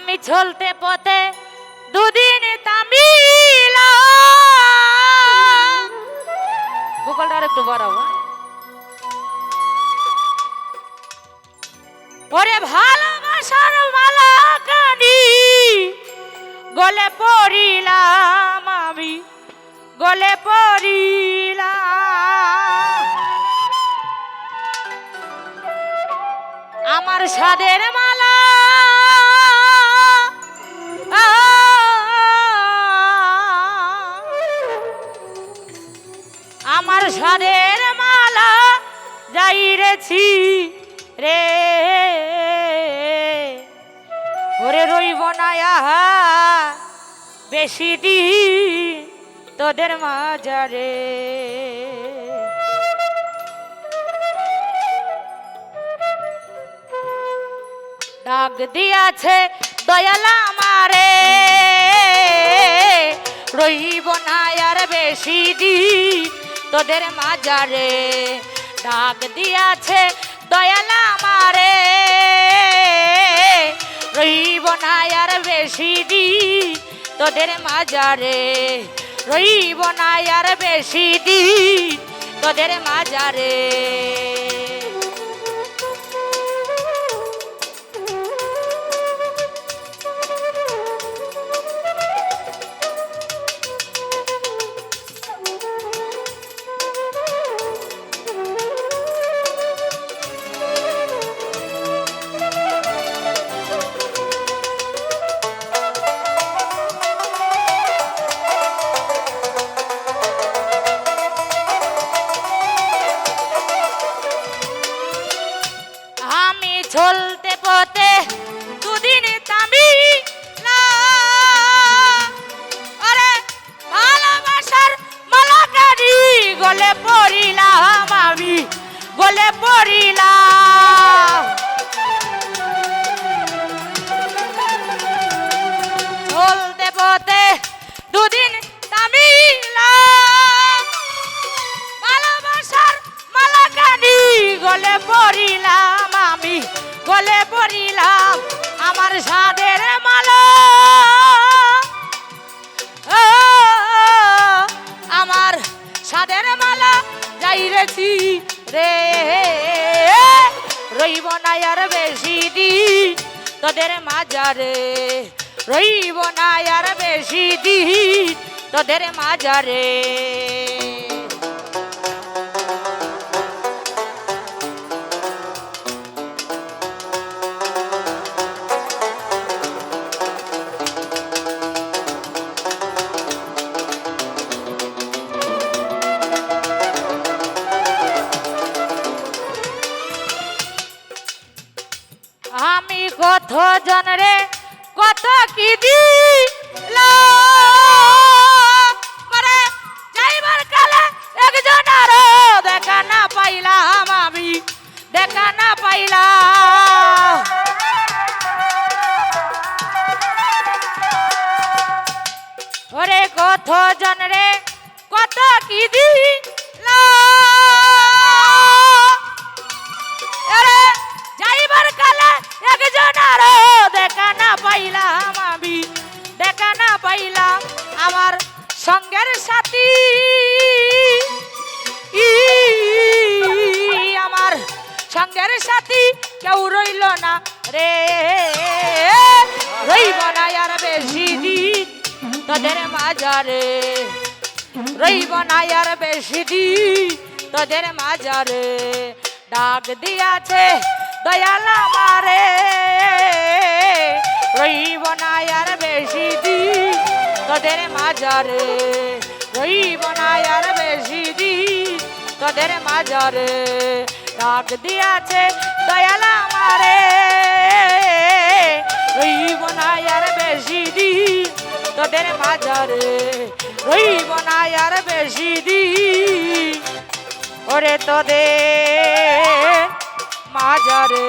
আমি চলতে পথে দুদিন তামিল। ভূগোলটা একটু ওরে ভালোবাসার মালা কানি গলে পড়িলাম আমি, গলে পড়িলাম। আমার সাদের মালা আমার সাদের মালা যাই যাইরেছি রে। ওরে রইব না বেশি দিন তোদের মাজারে ডাক দিয়াছে দয়ালা আমারে। রইব না আর বেশি দি তোদের মাজারে। ডাক দিয়াছে দয়ালা আমারে। রইব না আর বেশি দি তোদের মাজারে। রইব না আর বেশি দি তোদের মাজারে। চলতে পথে দুদিন তামি আরে, ভালোবাসার মালাকারি গলে পড়িলাম আমি, গলে পড়িলাম। চলতে পথে দুদিন তামিলাম ভালোবাসার মালাকানি গলে পড়িলাম গলে পড়িলাম আমার সাদের মালা। আমার সাদের মালা যাইরেছি রে রইব না আর বেশি দি তোদের মাজারে। রইব না আর বেশি দি তোদের মাজারে। কত জনরে কত কি দিল পরে যাইবার কালে একজন আরও দেখা না পাইলাম আমি, দেখা না পাইলাম। ওরে কত পাইলাম আমি, দেখা না পাইলাম আমার সঙ্গের সাথী। আমার সঙ্গের সাথী কেউ রইল না রে। রইব না আর বেশি দিন তোদের মাজারে রইব না আর বেশি দিন তোদের মাজারে ডাক দিয়াছে দয়াল আমারে। রইব না আর বেশি দিন তোদের মাজারে রইব না আর বেশি দিন তোদের মাজারে ডাক দিয়াছে দয়াল আমারে। রইব না আর বেশি দিন তোদের মাজারে রইব না আর বেশি দিন ওরে তোদের মাজারে